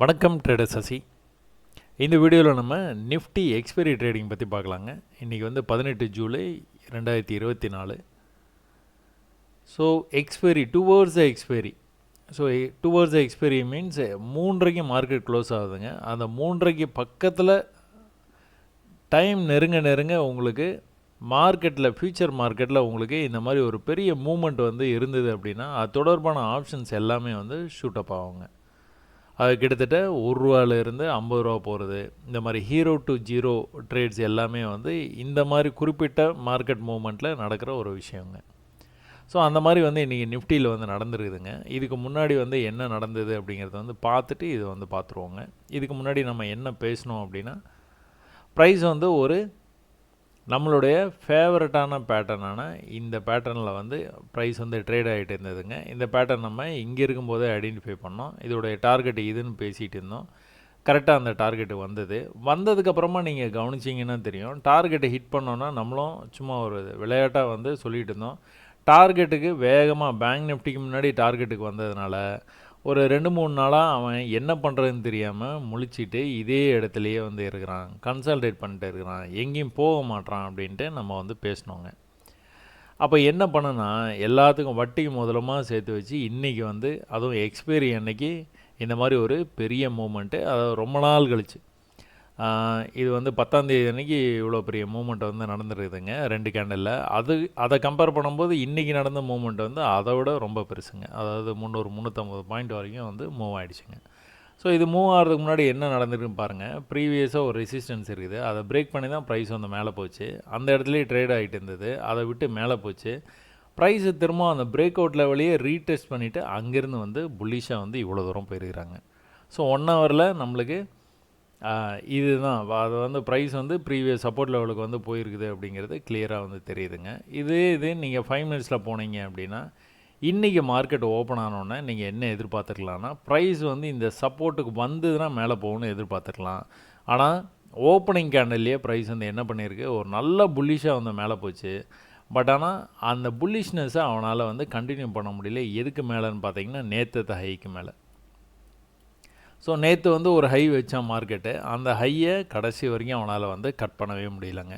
வணக்கம் ட்ரேடர் சசி. இந்த வீடியோவில் நம்ம நிஃப்டி எக்ஸ்பைரி ட்ரேடிங் பற்றி பார்க்கலாங்க. இன்றைக்கி வந்து பதினெட்டு ஜூலை ரெண்டாயிரத்தி இருபத்தி நாலு. So expiry to the expiry so two hours expiry means மூன்றரைக்கு market close ஆகுதுங்க. அந்த மூன்றரைக்கு பக்கத்தில் டைம் நெருங்க நெருங்க உங்களுக்கு மார்க்கெட்டில் ஃபியூச்சர் மார்க்கெட்டில் உங்களுக்கு இந்த மாதிரி ஒரு பெரிய மூமெண்ட் வந்து இருந்தது அப்படின்னா அது தொடர்பான ஆப்ஷன்ஸ் எல்லாமே வந்து ஷூட்டப் ஆகுங்க. அது கிட்டத்தட்ட ஒரு ரூபாலேருந்து ஐம்பது ரூபா போகிறது இந்த மாதிரி ஹீரோ டு ஜீரோ ட்ரேட்ஸ் எல்லாமே வந்து இந்த மாதிரி குறிப்பிட்ட மார்க்கெட் மூமெண்ட்டில் நடக்கிற ஒரு விஷயங்க. ஸோ அந்த மாதிரி வந்து இன்றைக்கி நிஃப்டியில் வந்து நடந்துருக்குதுங்க. இதுக்கு முன்னாடி வந்து என்ன நடந்தது அப்படிங்கிறத வந்து பார்த்துட்டு இது வந்து பார்த்துருவோங்க. இதுக்கு முன்னாடி நம்ம என்ன பேசணும் அப்படின்னா ப்ரைஸ் வந்து ஒரு நம்மளுடைய ஃபேவரட்டான பேட்டர்னான இந்த பேட்டர்னில் வந்து ப்ரைஸ் வந்து ட்ரேட் ஆகிட்டு இருந்ததுங்க. இந்த பேட்டர்ன் நம்ம இங்கே இருக்கும்போதே ஐடென்டிஃபை பண்ணோம். இதோடைய டார்கெட் இதுன்னு பேசிகிட்டு இருந்தோம். கரெக்டாக அந்த டார்கெட்டு வந்தது. வந்ததுக்கப்புறமா நீங்கள் கவனிச்சிங்கன்னா தெரியும். டார்கெட்டை ஹிட் பண்ணோன்னா நம்மளும் சும்மா ஒரு விளையாட்டாக வந்து சொல்லிகிட்டு இருந்தோம். டார்கெட்டுக்கு வேகமாக பேங்க் நிஃப்டிக்கு முன்னாடி டார்கெட்டுக்கு வந்ததுனால ஒரு ரெண்டு மூணு நாளாக அவன் என்ன பண்ணுறதுன்னு தெரியாமல் முழிச்சிட்டு இதே இடத்துலையே வந்து இருக்கிறான். கன்சல்டேட் பண்ணிட்டு இருக்கிறான். எங்கேயும் போக மாட்டான் அப்படின்ட்டு நம்ம வந்து பேசினோங்க அப்போ என்ன பண்ணுனா எல்லாத்துக்கும் வட்டிக்கு முதலமாக சேர்த்து வச்சு இன்றைக்கி வந்து அதுவும் எக்ஸ்பைரி அன்னைக்கு இந்த மாதிரி ஒரு பெரிய மூமெண்ட்டு அதாவது ரொம்ப நாள் கழிச்சு. இது வந்து பத்தாந்தேதி அன்றைக்கி இவ்வளோ பெரிய மூமெண்ட் வந்து நடந்துருக்குதுங்க ரெண்டு கேண்டலில் அது அதை கம்பேர் பண்ணும்போது இன்றைக்கி நடந்த மூமெண்ட் வந்து அதை விட ரொம்ப பெருசுங்க. அதாவது முந்நூறு முந்நூற்றம்பது பாயிண்ட் வரைக்கும் வந்து மூவ் ஆகிடுச்சுங்க ஸோ இது மூவ் ஆகிறதுக்கு முன்னாடி என்ன நடந்திருக்குன்னு பாருங்கள் ப்ரீவியஸாக ஒரு ரெசிஸ்டன்ஸ் இருக்குது. அதை பிரேக் பண்ணி தான் ப்ரைஸ் வந்து மேலே போச்சு. அந்த இடத்துலையே ட்ரேட் ஆகிட்டு இருந்தது. அதை விட்டு மேலே போச்சு. ப்ரைஸு திரும்ப அந்த பிரேக் அவுட் லெவலையே ரீடெஸ்ட் பண்ணிவிட்டு அங்கேருந்து வந்து புல்லிஷாக வந்து இவ்வளோ தூரம் போயிருக்கிறாங்க. ஸோ ஒன் ஹவரில் நம்மளுக்கு இதுதான். அது வந்து ப்ரைஸ் வந்து ப்ரீவியஸ் சப்போர்ட் லெவலுக்கு வந்து போயிருக்குது அப்படிங்கிறது கிளியராக வந்து தெரியுதுங்க. இது இது நீங்கள் ஃபைவ் மினிட்ஸில் போனீங்க அப்படின்னா இன்றைக்கி மார்க்கெட் ஓப்பன் ஆனோடனே நீங்கள் என்ன எதிர்பார்த்துக்கலாம்னா ப்ரைஸ் வந்து இந்த சப்போர்ட்டுக்கு வந்ததுன்னா மேலே போகணும்னு எதிர்பார்த்துக்கலாம். ஆனால் ஓப்பனிங் கேண்டல்லையே ப்ரைஸ் வந்து என்ன பண்ணியிருக்கு? ஒரு நல்ல புல்லிஷாக வந்து மேலே போச்சு. பட் ஆனால் அந்த புல்லிஷ்னஸை அவனால் வந்து கண்டினியூ பண்ண முடியல. எதுக்கு மேலேன்னு பார்த்தீங்கன்னா நேற்று ஹைக்கு மேலே. ஸோ நேற்று வந்து ஒரு ஹை வச்சான் மார்க்கெட்டு அந்த ஹையை கடைசி வரைக்கும் அவனால் வந்து கட் பண்ணவே முடியலங்க.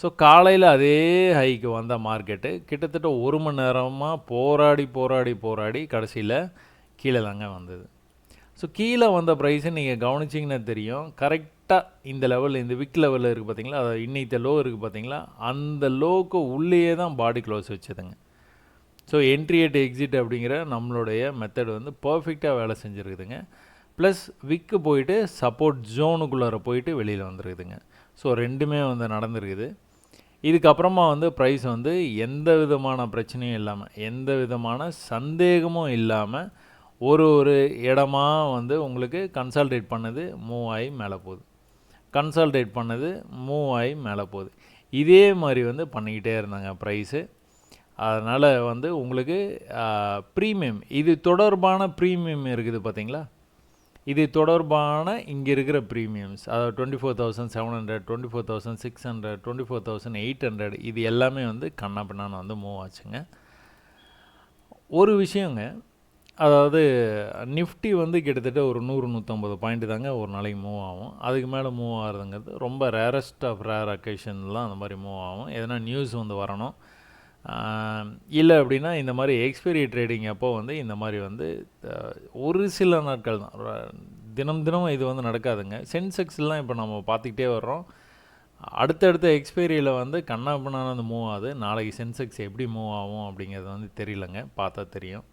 ஸோ காலையில் அதே ஹைக்கு வந்த மார்க்கெட்டு கிட்டத்தட்ட ஒரு மணி நேரமாக போராடி போராடி போராடி கடைசியில் கீழே தாங்க வந்தது. ஸோ கீழே வந்த ப்ரைஸை நீங்கள் கவனிச்சிங்கன்னா தெரியும். கரெக்டாக இந்த லெவலில் இந்த விக் லெவலில் இருக்குது பார்த்தீங்களா அது இன்னைத்த லோ இருக்குது பார்த்தீங்களா அந்த லோக்கு உள்ளேயே தான் பாடி க்ளோஸ் வச்சதுங்க. ஸோ என்ட்ரி எட் எக்ஸிட் அப்படிங்கிற நம்மளுடைய மெத்தட் வந்து பர்ஃபெக்டாக வேலை செஞ்சுருக்குதுங்க. ப்ளஸ் விக்கு போயிட்டு சப்போர்ட் ஜோனுக்குள்ளார போயிட்டு வெளியில் வந்துருக்குதுங்க. ஸோ ரெண்டுமே வந்து நடந்திருக்குது. இதுக்கப்புறமா வந்து ப்ரைஸ் வந்து எந்த விதமான பிரச்சனையும் இல்லாமல் எந்த விதமான சந்தேகமும் இல்லாமல் ஒரு ஒரு இடமா வந்து உங்களுக்கு கன்சால்டேட் பண்ணது மூவ் ஆகி மேலே போகுது. கன்சால்டேட் பண்ணது மூவ் ஆகி மேலே போகுது. இதே மாதிரி வந்து பண்ணிக்கிட்டே இருந்தாங்க ப்ரைஸு அதனால் வந்து உங்களுக்கு ப்ரீமியம் இது தொடர்பான ப்ரீமியம் இருக்குது பார்த்தீங்களா இது தொடர்பான இங்கே இருக்கிற ப்ரீமியம்ஸ் அதாவது twenty four thousand seven hundred twenty four thousand six hundred twenty four thousand eight hundred இது எல்லாமே வந்து கண்ணா பின்னான்னு வந்து மூவ் ஆச்சுங்க. ஒரு விஷயங்க அதாவது நிஃப்டி வந்து கிட்டத்தட்ட ஒரு நூறு நூற்றம்பது பாயிண்ட் தாங்க ஒரு நாளைக்கு மூவ் ஆகும். அதுக்கு மேலே மூவ் ஆகுறதுங்கிறது ரொம்ப ரேரஸ்ட் ஆஃப் ரேர் அக்கேஷன்லாம் அந்த மாதிரி மூவ் ஆகும். எதனா நியூஸ் வந்து வரணும். இல்லை அப்படின்னா இந்த மாதிரி எக்ஸ்பைரி ட்ரேடிங் அப்போ வந்து இந்த மாதிரி வந்து ஒரு சில நாட்கள் தான். தினம் தினம் இது வந்து நடக்காதுங்க. சென்செக்ஸ்லாம் இப்போ நம்ம பார்த்துக்கிட்டே வர்றோம். அடுத்தடுத்த எக்ஸ்பைரியில் வந்து கண்ணா வந்து மூவ் ஆகுது. நாளைக்கு சென்செக்ஸ் எப்படி மூவ் ஆகும் அப்படிங்கிறது வந்து தெரியலங்க. பார்த்தா தெரியும்.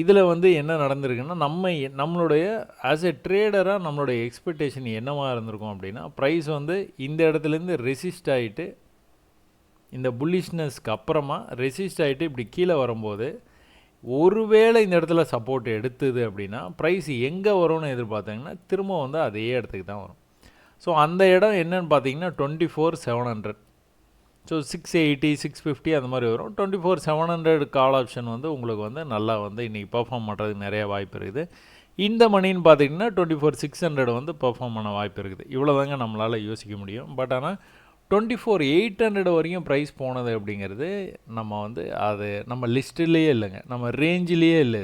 இதில் வந்து என்ன நடந்திருக்குன்னா நம்ம நம்மளுடைய ஆஸ் எ ட்ரேடராக நம்மளுடைய எக்ஸ்பெக்டேஷன் என்னவாக இருந்திருக்கும் அப்படின்னா ப்ரைஸ் வந்து இந்த இடத்துலேருந்து ரெசிஸ்ட் ஆகிட்டு இந்த புல்லிஷ்னஸ்க்கு அப்புறமா ரெசிஸ்ட் ஆகிட்டு இப்படி கீழே வரும்போது ஒருவேளை இந்த இடத்துல சப்போர்ட் எடுத்தது அப்படின்னா ப்ரைஸ் எங்கே வரும்னு எதிர்பார்த்தாங்கன்னா திரும்ப வந்து அதே இடத்துக்கு தான் வரும். ஸோ அந்த இடம் என்னன்னு பார்த்தீங்கன்னா twenty four seven hundred so six eighty six fifty அந்த மாதிரி வரும். Twenty four seven hundred call option வந்து உங்களுக்கு வந்து நல்லா வந்து இன்றைக்கி பர்ஃபார்ம் பண்ணுறதுக்கு நிறைய வாய்ப்பு இருக்குது. இந்த மணின்னு பார்த்தீங்கன்னா டுவெண்ட்டி ஃபோர் சிக்ஸ் ஹண்ட்ரட் வந்து பர்ஃபார்ம் பண்ண வாய்ப்பு இருக்குது. இவ்வளோ தாங்க நம்மளால் யோசிக்க முடியும். பட் ஆனால் டுவெண்ட்டி ஃபோர் எயிட் ஹண்ட்ரட் வரைக்கும் ப்ரைஸ் போனது அப்படிங்கிறது நம்ம வந்து அது நம்ம லிஸ்ட்லேயே இல்லைங்க. நம்ம ரேஞ்சிலேயே இல்லை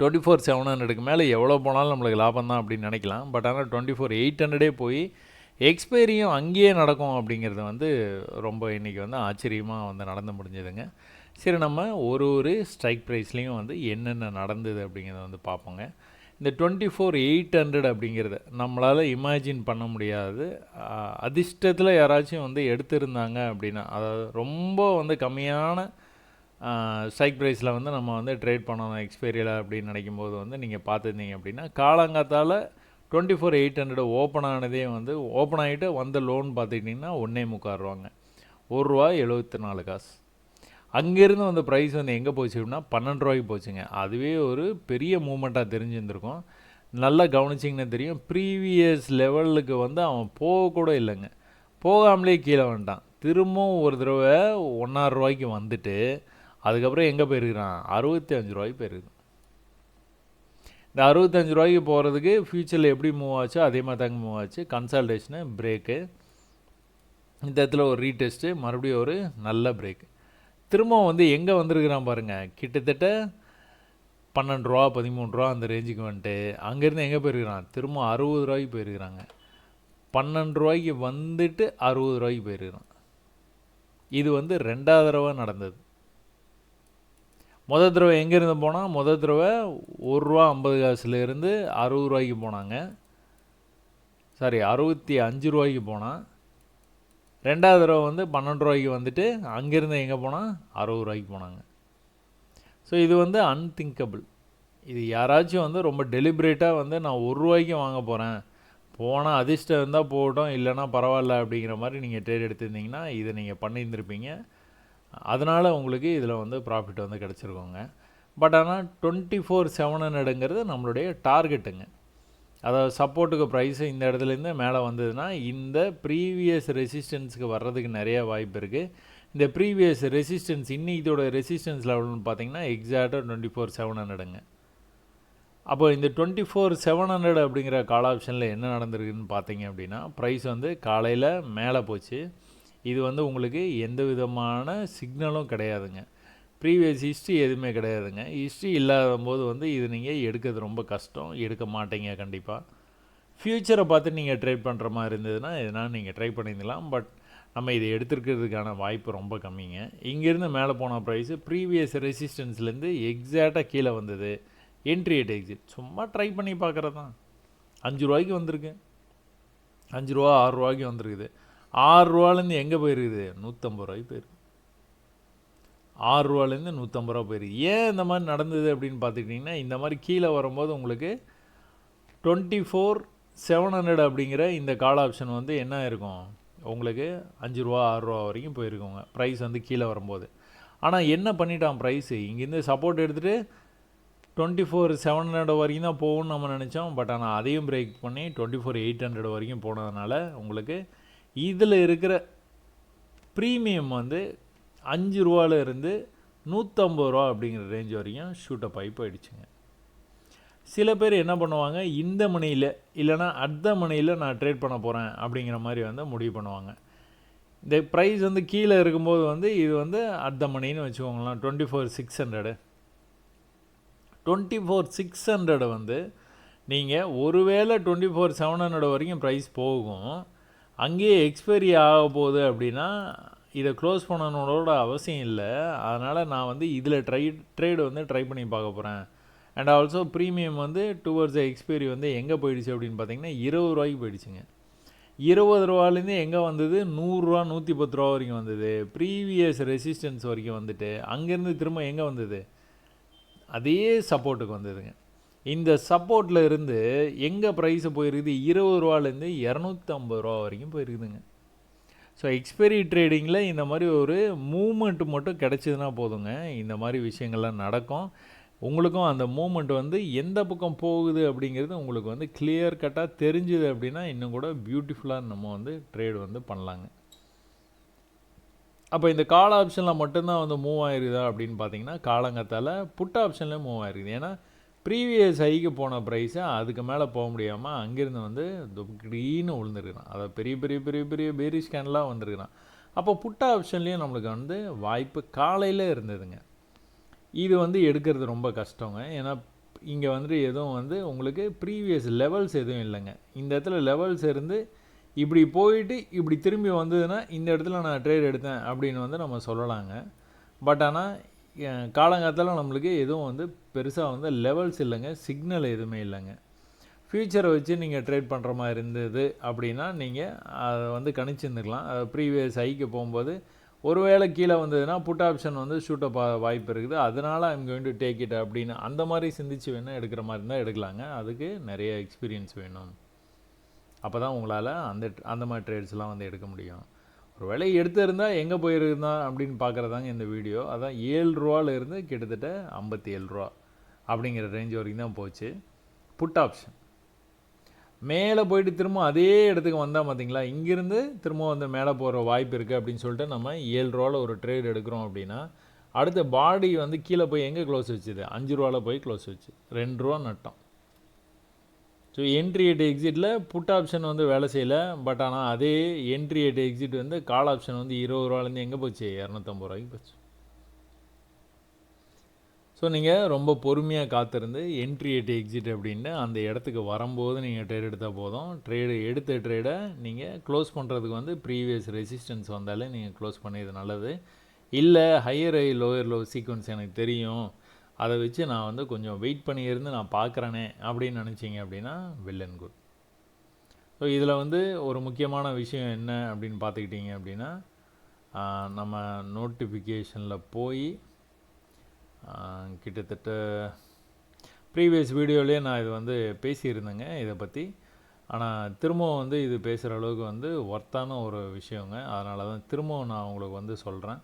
டுவெண்ட்டி ஃபோர் செவன் ஹண்ட்ரடுக்கு மேலே எவ்வளோ போனாலும் நம்மளுக்கு லாபம் தான் அப்படின்னு நினைக்கலாம். பட் ஆனால் டுவெண்ட்டி ஃபோர் எயிட் ஹண்ட்ரடே போய் எக்ஸ்பைரியும் அங்கேயே நடக்கும் அப்படிங்கிறது வந்து ரொம்ப இன்றைக்கி வந்து ஆச்சரியமாக வந்து நடந்து முடிஞ்சதுங்க. சரி நம்ம ஒரு ஒரு ஸ்ட்ரைக் ப்ரைஸ்லேயும் வந்து என்னென்ன நடந்தது அப்படிங்கிறத வந்து பார்ப்போங்க. இந்த டுவெண்ட்டி ஃபோர் எயிட் ஹண்ட்ரட் அப்படிங்கிறத நம்மளால் இமேஜின் பண்ண முடியாது. அதிர்ஷ்டத்தில் யாராச்சும் வந்து எடுத்திருந்தாங்க அப்படின்னா அதாவது ரொம்ப வந்து கம்மியான ஸ்ட்ரைக் ப்ரைஸில் வந்து நம்ம வந்து ட்ரேட் பண்ணணும் எக்ஸ்பைரியில் அப்படின்னு நினைக்கும் போது வந்து நீங்கள் பார்த்துருந்தீங்க அப்படின்னா காலங்காத்தால் twenty four eight hundred open ஆனதே வந்து ஓப்பன் ஆகிட்டு வந்த லோன் பார்த்துக்கிட்டிங்கன்னா ஒன்றே முக்கால் ரூபாங்க. ஒரு ரூபா எழுபத்தி நாலு காசு. அங்கேருந்து வந்த ப்ரைஸ் வந்து எங்கே போச்சு அப்படின்னா பன்னெண்டு ரூபாய்க்கு போச்சுங்க. அதுவே ஒரு பெரிய மூமெண்ட்டாக தெரிஞ்சிருந்திருக்கும். நல்லா கவனிச்சிங்கன்னா தெரியும். ப்ரீவியஸ் லெவலுக்கு வந்து அவன் போகக்கூட இல்லைங்க. போகாமலே கீழே வந்துட்டான். திரும்பவும் ஒரு தடவை ஒன்றாறு ரூபாய்க்கு வந்துட்டு அதுக்கப்புறம் எங்கே போயிருக்கிறான்? அறுபத்தி அஞ்சு ரூபாய்க்கு போயிருக்கு இந்த அறுபத்தஞ்சு ரூபாய்க்கு போகிறதுக்கு ஃப்யூச்சரில் எப்படி மூவ் ஆச்சோ? அதே மாதிரி தாங்க மூவ் ஆச்சு. கன்சல்டேஷனு பிரேக்கு இந்த இடத்துல ஒரு ரீடெஸ்ட்டு மறுபடியும் ஒரு நல்ல பிரேக்கு திரும்பவும் வந்து எங்கே வந்திருக்கிறான் பாருங்கள் கிட்டத்தட்ட பன்னெண்டு ரூபா பதிமூணு ரூபா அந்த ரேஞ்சுக்கு வந்துட்டு அங்கேருந்து எங்கே போயிருக்கிறான்? திரும்ப அறுபது ரூபாய்க்கு போயிருக்கிறாங்க. பன்னெண்டு ரூபாய்க்கு வந்துட்டு அறுபது ரூபாய்க்கு போயிருக்கிறான். இது வந்து ரெண்டாவது தடவை நடந்தது. முதல் தடவை எங்கேருந்து போனால் முதல் தடவை ஒரு ரூபா ஐம்பது காசுலேருந்து அறுபது ரூபாய்க்கு போனாங்க. சாரி அறுபத்தி அஞ்சு ரூபாய்க்கு போனால் ரெண்டாவது தடவை வந்து பன்னெண்டு ரூபாய்க்கு வந்துட்டு அங்கேருந்து எங்கே போனால் அறுபது ரூபாய்க்கு போனாங்க. ஸோ இது வந்து அன்திங்கபிள் இது யாராச்சும் வந்து ரொம்ப டெலிபரேட்டாக வந்து நான் ஒரு ரூபாய்க்கு வாங்க போகிறேன் போனால் அதிர்ஷ்டம் இருந்தால் போகட்டும் இல்லைன்னா பரவாயில்ல அப்படிங்கிற மாதிரி நீங்கள் ட்ரேட் எடுத்திருந்தீங்கன்னா இதை நீங்கள் பண்ணியிருந்திருப்பீங்க. அதனால் உங்களுக்கு இதில் வந்து ப்ராஃபிட் வந்து கிடச்சிருக்கோங்க. பட் ஆனால் டுவெண்ட்டி ஃபோர் செவன் ஹண்ட்ரடுங்கிறது நம்மளுடைய டார்கெட்டுங்க அதாவது சப்போர்ட்டுக்கு ப்ரைஸ் இந்த இடத்துலேருந்து மேலே வந்ததுன்னா இந்த ப்ரீவியஸ் ரெசிஸ்டன்ஸுக்கு வர்றதுக்கு நிறைய வாய்ப்பு இருக்குது இந்த ப்ரீவியஸ் ரெசிஸ்டன்ஸ் இன்னைக்கு இதோட ரெசிஸ்டன்ஸ் லெவல்னு பார்த்தீங்கன்னா எக்ஸாக்டாக டுவெண்ட்டி ஃபோர் செவன் ஹண்ட்ரடுங்க அப்போ இந்த டுவெண்ட்டி ஃபோர் செவன் ஹண்ட்ரட் அப்படிங்கிற கால் ஆப்ஷனில் என்ன நடந்திருக்குன்னு பார்த்தீங்க அப்படின்னா ப்ரைஸ் வந்து காலையில் மேலே போச்சு. இது வந்து உங்களுக்கு எந்த விதமான சிக்னலும் கிடையாதுங்க. ப்ரீவியஸ் ஹிஸ்ட்ரி எதுவுமே கிடையாதுங்க. ஹிஸ்ட்ரி இல்லாத போது வந்து இது நீங்கள் எடுக்கிறது ரொம்ப கஷ்டம். எடுக்க மாட்டீங்க கண்டிப்பாக ஃப்யூச்சரை பார்த்து நீங்கள் ட்ரை பண்ணுற மாதிரி இருந்ததுன்னா எதனா நீங்கள் ட்ரை பண்ணியிருந்தலாம் பட் நம்ம இதை எடுத்துருக்கிறதுக்கான வாய்ப்பு ரொம்ப கம்மிங்க. இங்கேருந்து மேலே போன ப்ரைஸு ப்ரீவியஸ் ரெசிஸ்டன்ஸ்லேருந்து எக்ஸாக்டாக கீழே வந்தது. என்ட்ரி எட் எக்ஸிட் சும்மா ட்ரை பண்ணி பார்க்குறது தான். அஞ்சு ரூபாய்க்கு வந்திருக்கு. அஞ்சு ரூபா ஆறு ரூபாய்க்கு வந்திருக்குது. ஆறு ரூபாலேருந்து எங்கே போயிருக்குது? நூற்றம்பது ரூபாய்க்கு போயிருக்கு. ஆறு ரூபாலேருந்து நூற்றம்பது ரூபா போயிருக்கு ஏன் இந்த மாதிரி நடந்தது அப்படின்னு பார்த்துக்கிட்டிங்கன்னா இந்த மாதிரி கீழே வரும்போது உங்களுக்கு டுவெண்ட்டி ஃபோர் செவன் ஹண்ட்ரட் அப்படிங்கிற இந்த கால் ஆப்ஷன் வந்து என்ன இருக்கும் உங்களுக்கு அஞ்சு ரூபா ஆறு ரூபா வரைக்கும் போயிருக்குங்க. ப்ரைஸ் வந்து கீழே வரும்போது. ஆனால் என்ன பண்ணிட்டான் ப்ரைஸு இங்கேருந்து சப்போர்ட் எடுத்துகிட்டு டுவெண்ட்டி ஃபோர் செவன் ஹண்ட்ரட் வரைக்கும் தான் போகும்னு நம்ம நினச்சோம். பட் ஆனால் அதையும் பிரேக் பண்ணி டுவெண்ட்டி ஃபோர் எயிட் ஹண்ட்ரட் வரைக்கும் போனதுனால உங்களுக்கு இதில் இருக்கிற ப்ரீமியம் வந்து அஞ்சு ரூபால இருந்து நூற்றம்பது ரூபா அப்படிங்கிற ரேஞ்ச் வரைக்கும் ஷூட்டை பைப் போயிடுச்சுங்க. சில பேர் என்ன பண்ணுவாங்க இந்த மணியில் இல்லைனா அடுத்த மணியில் நான் ட்ரேட் பண்ண போகிறேன் அப்படிங்கிற மாதிரி வந்து முடிவு பண்ணுவாங்க. இந்த ப்ரைஸ் வந்து கீழே இருக்கும்போது வந்து இது வந்து அடுத்த மணின்னு வச்சுக்கோங்களேன் twenty four six hundred twenty four six hundred வந்து நீங்கள் ஒருவேளை டுவெண்ட்டி ஃபோர் செவன் ஹண்ட்ரட் வரைக்கும் ப்ரைஸ் போகும் அங்கேயே எக்ஸ்பைரி ஆக போகுது அப்படின்னா இதை க்ளோஸ் பண்ணணுனோட அவசியம் இல்லை. அதனால் நான் வந்து இதில் ட்ரை ட்ரேடு வந்து ட்ரை பண்ணி பார்க்க போகிறேன் அண்ட் ஆல்சோ ப்ரீமியம் வந்து டுவர்ட்ஸ் எக்ஸ்பைரி வந்து எங்கே போயிடுச்சு அப்படின்னு பார்த்தீங்கன்னா இருபது ரூபாய்க்கு போயிடுச்சுங்க. இருபது ரூபாலேருந்து எங்கே வந்தது? நூறுரூவா நூற்றி பத்து ரூபா வரைக்கும் வந்தது. ப்ரீவியஸ் ரெசிஸ்டன்ஸ் வரைக்கும் வந்துட்டு அங்கேருந்து திரும்ப எங்கே வந்தது? அதே சப்போர்ட்டுக்கு வந்ததுங்க. இந்த சப்போர்ட்டில் இருந்து எங்கே ப்ரைஸு போயிருக்குது? இருபது ரூபாலேருந்து இரநூத்தம்பது ரூபா வரைக்கும் போயிருக்குதுங்க. ஸோ எக்ஸ்பைரி ட்ரேடிங்கில் இந்த மாதிரி ஒரு மூமெண்ட் மட்டும் கிடச்சிதுன்னா போதுங்க. இந்த மாதிரி விஷயங்கள்லாம் நடக்கும். உங்களுக்கும் அந்த மூமெண்ட் வந்து எந்த பக்கம் போகுது அப்படிங்கிறது உங்களுக்கு வந்து கிளியர் கட்டாக தெரிஞ்சுது அப்படின்னா இன்னும் கூட பியூட்டிஃபுல்லாக நம்ம வந்து ட்ரேட் வந்து பண்ணலாங்க. அப்போ இந்த கால் ஆப்ஷனில் மட்டும்தான் வந்து மூவ் ஆயிருதா அப்படின்னு பார்த்தீங்கன்னா காலங்கத்தால் புட் ஆப்ஷனில் மூவ் ஆயிருக்குது ஏன்னா ப்ரீவியஸ் ஹைக்கு போன ப்ரைஸை அதுக்கு மேலே போக முடியாமல் அங்கேருந்து வந்து துப்கிடீன்னு விழுந்துருக்கிறான் அதை பெரிய பெரிய பெரிய பெரிய பேரி ஸ்கேன்லாம் வந்திருக்கிறான். அப்போ புட்டா ஆப்ஷன்லேயும் நம்மளுக்கு வந்து வாய்ப்பு காலையில் இருந்ததுங்க. இது வந்து எடுக்கிறது ரொம்ப கஷ்டங்க. ஏன்னா இங்கே வந்துட்டு எதுவும் வந்து உங்களுக்கு ப்ரீவியஸ் லெவல்ஸ் எதுவும் இல்லைங்க. இந்த இடத்துல லெவல்ஸ் இருந்து இப்படி போயிட்டு இப்படி திரும்பி வந்ததுன்னா இந்த இடத்துல நான் ட்ரேட் எடுத்தேன் அப்படின்னு வந்து நம்ம சொல்லலாங்க. பட் ஆனால் காலங்காலத்தில் நம்மளுக்கு எதுவும் வந்து பெருசாக வந்து லெவல்ஸ் இல்லைங்க சிக்னல் எதுவுமே இல்லைங்க. ஃப்யூச்சரை வச்சு நீங்கள் ட்ரேட் பண்ணுற மாதிரி இருந்தது அப்படின்னா நீங்கள் அதை வந்து கணிச்சிருந்துக்கலாம். ப்ரீவியஸ் ஐக்கு போகும்போது ஒருவேளை கீழே வந்ததுன்னா புட் ஆப்ஷன் வந்து ஷூட்டப் வாய்ப்பு இருக்குது. அதனால் I'm going to take it அப்படின்னு அந்த மாதிரி சிந்திச்சு வேணால் எடுக்கிற மாதிரி இருந்தால் எடுக்கலாங்க. அதுக்கு நிறைய எக்ஸ்பீரியன்ஸ் வேணும். அப்போ தான் உங்களால் அந்த அந்த மாதிரி ட்ரேட்ஸ்லாம் வந்து எடுக்க முடியும். ஒரு வேலை எடுத்திருந்தால் எங்கே போயிருந்தா அப்படின்னு பார்க்குறதாங்க இந்த வீடியோ. அதான் ஏழு ரூபாலேருந்து கிட்டத்தட்ட ஐம்பத்தி ஏழு ரூபா அப்படிங்கிற ரேஞ்ச் வரைக்கும் தான் போச்சு. புட் ஆப்ஷன் மேலே போயிட்டு திரும்ப அதே இடத்துக்கு வந்தால் பார்த்தீங்களா இங்கேருந்து திரும்ப வந்து மேலே போகிற வாய்ப்பு இருக்குது அப்படின்னு சொல்லிட்டு நம்ம ஏழு ரூபாவில் ஒரு ட்ரேட் எடுக்கிறோம் அப்படின்னா அடுத்த பாடி வந்து கீழே போய் எங்கே க்ளோஸ் வச்சுது? அஞ்சு ரூபாவில் போய் க்ளோஸ் வச்சு. ரெண்டு ரூபா நட்டம். ஸோ என்ட்ரி எட் எக்ஸிட்டில் புட் ஆப்ஷன் வந்து வேலை செய்யலை. பட் ஆனால் அதே என்ட்ரி எட் எக்ஸிட் வந்து கால் ஆப்ஷன் வந்து இருபது ரூபாலேருந்து எங்கே போச்சு? இரநூத்தம்பது ரூபாய்க்கு போச்சு. ஸோ நீங்கள் ரொம்ப பொறுமையாக காத்திருந்து என்ட்ரி எட் எக்ஸிட் அப்படின்னு அந்த இடத்துக்கு வரும்போது நீங்கள் ட்ரேட் எடுத்தால் போதும். ட்ரேடு எடுத்த ட்ரேடை நீங்கள் க்ளோஸ் பண்ணுறதுக்கு வந்து ப்ரீவியஸ் ரெசிஸ்டன்ஸ் வந்தாலே நீங்கள் க்ளோஸ் பண்ணியது நல்லது. இல்லை higher high lower low sequence எனக்கு தெரியும். அதை வச்சு நான் வந்து கொஞ்சம் வெயிட் பண்ணியிருந்து நான் பார்க்குறேனே அப்படின்னு நினச்சிங்க அப்படின்னா வெல் அண்ட் குட் ஸோ இதில் வந்து ஒரு முக்கியமான விஷயம் என்ன அப்படின்னு பார்த்துக்கிட்டிங்க அப்படின்னா நம்ம நோட்டிஃபிகேஷனில் போய் கிட்டத்தட்ட ப்ரீவியஸ் வீடியோலேயே நான் இது வந்து பேசியிருந்தேங்க இதை பற்றி ஆனால் திரும்பவும் வந்து இது பேசுகிற அளவுக்கு வந்து ஒர்த்தான ஒரு விஷயங்க. அதனால தான் திரும்பவும் நான் உங்களுக்கு வந்து சொல்கிறேன்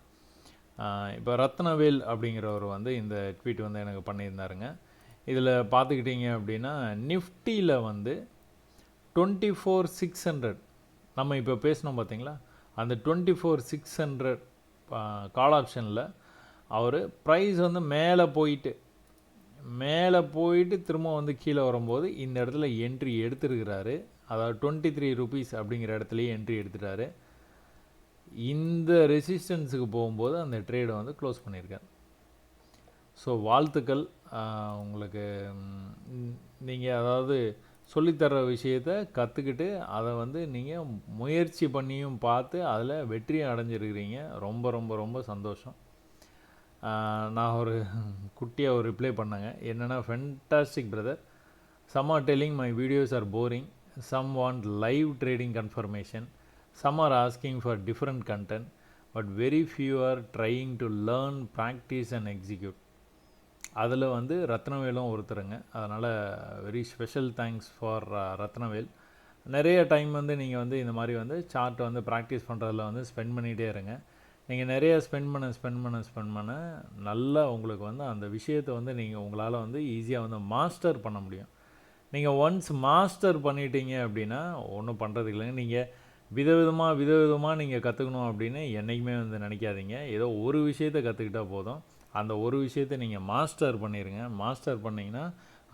இப்போ ரத்னவேல் அப்படிங்கிறவர் வந்து இந்த ட்வீட் வந்து எனக்கு பண்ணியிருந்தாருங்க. இதில் பார்த்துக்கிட்டிங்க அப்படின்னா நிஃப்டியில் வந்து டுவெண்ட்டி ஃபோர் சிக்ஸ் ஹண்ட்ரட் நம்ம இப்போ பேசினோம் பார்த்தீங்களா அந்த twenty four six hundred call ஆப்ஷனில் அவர் ப்ரைஸ் வந்து மேலே போயிட்டு மேலே போயிட்டு திரும்ப வந்து கீழே வரும்போது இந்த இடத்துல என்ட்ரி எடுத்துருக்கிறாரு. அதாவது டுவெண்ட்டி த்ரீ ருபீஸ் அப்படிங்கிற இடத்துலையே என்ட்ரி எடுத்துட்டாரு. இந்த ரெசிஸ்டன்ஸுக்கு போகும்போது அந்த ட்ரேடை வந்து க்ளோஸ் பண்ணியிருக்கேன் ஸோ வாழ்த்துக்கள். உங்களுக்கு நீங்கள் அதாவது சொல்லித்தர விஷயத்த கற்றுக்கிட்டு அதை வந்து நீங்கள் முயற்சி பண்ணியும் பார்த்து அதில் வெற்றியும் அடைஞ்சிருக்கிறீங்க. ரொம்ப ரொம்ப ரொம்ப சந்தோஷம். நான் ஒரு குட்டியாக ஒரு ரிப்ளை பண்ணேங்க. என்னென்னா fantastic brother some are telling my videos are boring some want live trading confirmation some are asking for different content but very few are trying to learn practise and execute அதில் வந்து ரத்னவேலும் ஒருத்தருங்க. அதனால் very special thanks for Rathnavel. நிறைய time வந்து நீங்கள் வந்து இந்த மாதிரி வந்து சார்ட்டை வந்து ப்ராக்டிஸ் பண்ணுறதுல வந்து ஸ்பெண்ட் பண்ணிகிட்டே இருங்க. நீங்கள் நிறைய ஸ்பெண்ட் பண்ண ஸ்பெண்ட் பண்ண ஸ்பெண்ட் பண்ண நல்லா உங்களுக்கு வந்து அந்த விஷயத்தை வந்து நீங்கள் உங்களால் வந்து ஈஸியாக வந்து மாஸ்டர் பண்ண முடியும். நீங்கள் ஒன்ஸ் மாஸ்டர் பண்ணிட்டீங்க அப்படின்னா ஒன்றும் பண்ணுறதுக்கு இல்லைங்க. நீங்கள் விதவிதமாக விதவிதமாக நீங்கள் கற்றுக்கணும் அப்படின்னு என்றைக்குமே வந்து நினைக்காதீங்க. ஏதோ ஒரு விஷயத்தை கற்றுக்கிட்டால் போதும். அந்த ஒரு விஷயத்தை நீங்கள் மாஸ்டர் பண்ணிடுங்க மாஸ்டர் பண்ணிங்கன்னா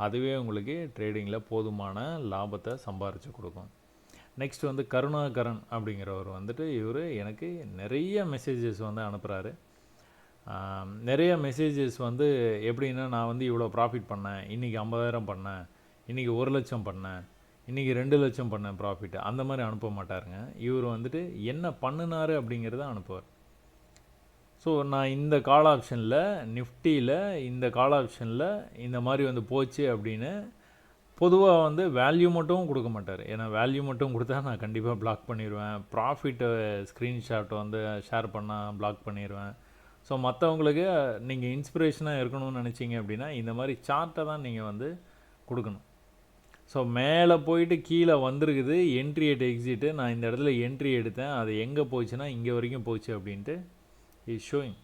அதுவே உங்களுக்கு ட்ரேடிங்கில் போதுமான லாபத்தை சம்பாரித்து கொடுக்கும். நெக்ஸ்ட் வந்து கருணாகரன் அப்படிங்கிறவர் வந்துட்டு இவர் எனக்கு நிறைய மெசேஜஸ் வந்து அனுப்புகிறாரு நிறைய மெசேஜஸ் வந்து எப்படின்னா நான் வந்து இவ்வளோ ப்ராஃபிட் பண்ணேன். இன்றைக்கி ஐம்பதாயிரம் பண்ணேன். இன்றைக்கி ஒரு லட்சம் பண்ணேன். இன்றைக்கி ரெண்டு லட்சம் பண்ண ப்ராஃபிட் அந்த மாதிரி அனுப்ப மாட்டாருங்க. இவர் வந்துட்டு என்ன பண்ணினார் அப்படிங்கிறத அனுப்புவார். ஸோ நான் இந்த கால் ஆப்ஷனில் நிஃப்டியில் இந்த கால் ஆப்ஷனில் இந்த மாதிரி வந்து போச்சு அப்படின்னு பொதுவாக வந்து வேல்யூ மட்டும் கொடுக்க மாட்டார். ஏன்னா வேல்யூ மட்டும் கொடுத்தா நான் கண்டிப்பாக பிளாக் பண்ணிடுவேன் ப்ராஃபிட்டை ஸ்க்ரீன்ஷாட் வந்து ஷேர் பண்ணால் பிளாக் பண்ணிடுவேன் ஸோ மற்றவங்களுக்கு நீங்கள் இன்ஸ்பிரேஷனாக இருக்கணும்னு நினச்சிங்க அப்படின்னா இந்த மாதிரி சார்ட்டை தான் நீங்கள் வந்து கொடுக்கணும். ஸோ மேலே போயிட்டு கீழே வந்திருக்குது என்ட்ரி எட் எக்ஸிட்டு நான் இந்த இடத்துல என்ட்ரி எடுத்தேன். அது எங்கே போச்சுன்னா இங்கே வரைக்கும் போச்சு அப்படின்ட்டு இஸ் ஷோயிங்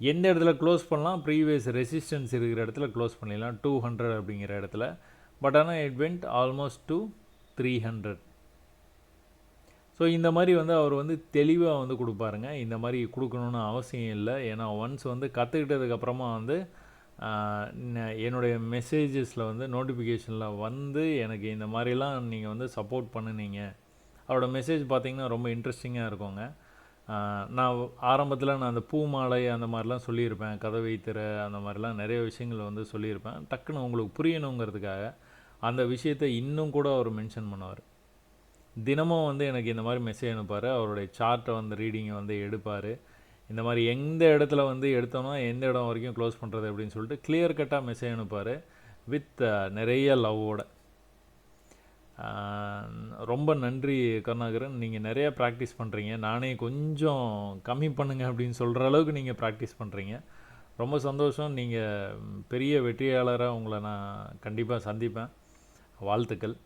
எந்த இடத்துல க்ளோஸ் பண்ணலாம்? ப்ரீவியஸ் ரெசிஸ்டன்ஸ் இருக்கிற இடத்துல க்ளோஸ் பண்ணிடலாம். டூ ஹண்ட்ரட் அப்படிங்கிற இடத்துல. பட் ஆனால் it went almost to three hundred so இந்த மாதிரி வந்து அவர் வந்து தெளிவாக வந்து கொடுப்பாருங்க. இந்த மாதிரி கொடுக்கணுன்னு அவசியம் இல்லை. ஏன்னா ஒன்ஸ் வந்து கற்றுக்கிட்டதுக்கப்புறமா வந்து என்னுடைய மெசேஜஸில் வந்து நோட்டிஃபிகேஷனில் வந்து எனக்கு இந்த மாதிரிலாம் நீங்கள் வந்து சப்போர்ட் பண்ணுனீங்க. அவரோட மெசேஜ் பார்த்திங்கன்னா ரொம்ப இன்ட்ரெஸ்டிங்காக இருக்குங்க. நான் ஆரம்பத்தில் நான் அந்த பூ மாலை அந்த மாதிரிலாம் சொல்லியிருப்பேன். கதவை திற அந்த மாதிரிலாம் நிறைய விஷயங்கள் வந்து சொல்லியிருப்பேன். டக்குன்னு உங்களுக்கு புரியணுங்கிறதுக்காக அந்த விஷயத்தை இன்னும் கூட அவர் மென்ஷன் பண்ணுவார். தினமும் வந்து எனக்கு இந்த மாதிரி மெசேஜ் அனுப்பார். அவருடைய சார்ட்டை வந்து ரீடிங்கை வந்து எடுப்பார். இந்த மாதிரி எந்த இடத்துல வந்து எடுத்தோம்னா எந்த இடம் வரைக்கும் க்ளோஸ் பண்ணுறது அப்படின்னு சொல்லிட்டு கிளியர் கட்டாக மெசேஜ் அனுப்பார் வித் நிறைய லவ்வோட ரொம்ப நன்றி கருணாகரன். நீங்கள் நிறைய ப்ராக்டிஸ் பண்ணுறீங்க நானே கொஞ்சம் கம்மி பண்ணுங்க அப்படின்னு சொல்கிற அளவுக்கு நீங்கள் ப்ராக்டிஸ் பண்ணுறீங்க ரொம்ப சந்தோஷம். நீங்கள் பெரிய வெற்றியாளராக உங்களை நான் கண்டிப்பாக சந்திப்பேன். வாழ்த்துக்கள்.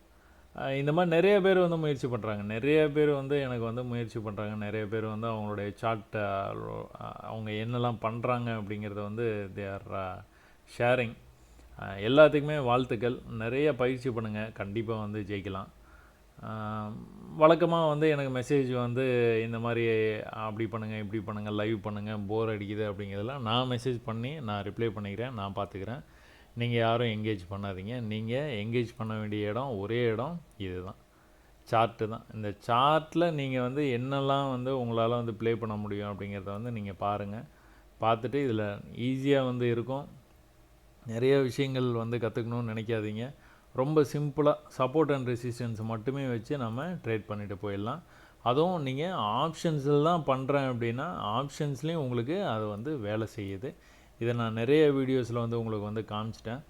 இந்த மாதிரி நிறைய பேர் வந்து முயற்சி பண்ணுறாங்க நிறைய பேர் வந்து எனக்கு வந்து முயற்சி பண்ணுறாங்க நிறைய பேர் வந்து அவங்களுடைய சார்ட் அவங்க என்னெல்லாம் பண்ணுறாங்க அப்படிங்கிறத வந்து தே ஆர் ஷேரிங் எல்லாத்துக்குமே வாழ்த்துக்கள். நிறைய பயிற்சி பண்ணுங்கள் கண்டிப்பாக வந்து ஜெயிக்கலாம். வழக்கமாக வந்து எனக்கு மெசேஜ் வந்து இந்த மாதிரி அப்படி பண்ணுங்கள் இப்படி பண்ணுங்கள் லைவ் பண்ணுங்கள் போர் அடிக்குது அப்படிங்கிறதெல்லாம் நான் மெசேஜ் பண்ணி நான் ரிப்ளை பண்ணிக்கிறேன். நான் பார்த்துக்கிறேன் நீங்கள் யாரும் எங்கேஜ் பண்ணாதீங்க. நீங்கள் எங்கேஜ் பண்ண வேண்டிய இடம் ஒரே இடம் இதுதான். சார்ட்டு தான். இந்த சார்ட்டில் நீங்கள் வந்து என்னெல்லாம் வந்து உங்களால் வந்து ப்ளே பண்ண முடியும் அப்படிங்கிறத வந்து நீங்கள் பாருங்கள் பார்த்துட்டு இதில் ஈஸியாக வந்து இருக்கும். நிறைய விஷயங்கள் வந்து கற்றுக்கணும்னு நினைக்காதீங்க. ரொம்ப சிம்பிளாக சப்போர்ட் அண்ட் ரெசிஸ்டன்ஸ் மட்டுமே வச்சு நம்ம ட்ரேட் பண்ணிட்டு போயிடலாம். அதுவும் நீங்கள் ஆப்ஷன்ஸில் தான் பண்ணுறேன் அப்படின்னா ஆப்ஷன்ஸ்லேயும் உங்களுக்கு அது வந்து வேலை செய்யுது. இதை நான் நிறைய வீடியோஸில் வந்து உங்களுக்கு வந்து காமிச்சிட்டேன்.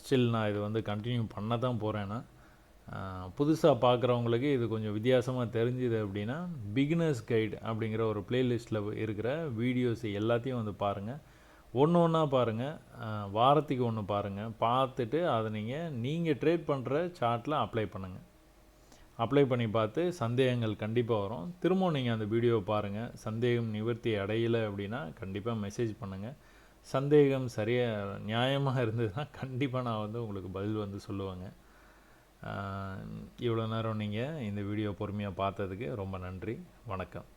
ஸ்டில் நான் இது வந்து கண்டினியூ பண்ண தான் போகிறேன்னா புதுசாக பார்க்குறவங்களுக்கு இது கொஞ்சம் வித்தியாசமாக தெரிஞ்சுது அப்படின்னா பிகினர்ஸ் கைடு அப்படிங்கிற ஒரு பிளேலிஸ்ட்டில் இருக்கிற வீடியோஸ் எல்லாத்தையும் வந்து பாருங்கள் ஒன்று ஒன்றா பாருங்கள் வாரத்துக்கு ஒன்று பாருங்கள் பார்த்துட்டு அதை நீங்கள் நீங்கள் ட்ரேட் பண்ணுற சார்ட்டில் அப்ளை பண்ணுங்கள் அப்ளை பண்ணி பார்த்து சந்தேகங்கள் கண்டிப்பாக வரும். திரும்பவும் நீங்கள் அந்த வீடியோவை பாருங்கள் சந்தேகம் நிவர்த்தி அடையலை அப்படின்னா கண்டிப்பாக மெசேஜ் பண்ணுங்கள் சந்தேகம் சரியாக நியாயமாக இருந்ததுன்னா கண்டிப்பாக நான் வந்து உங்களுக்கு பதில் வந்து சொல்லுவேங்க. இவ்வளோ நேரம் நீங்கள் இந்த வீடியோ பொறுமையாக பார்த்ததுக்கு ரொம்ப நன்றி. வணக்கம்.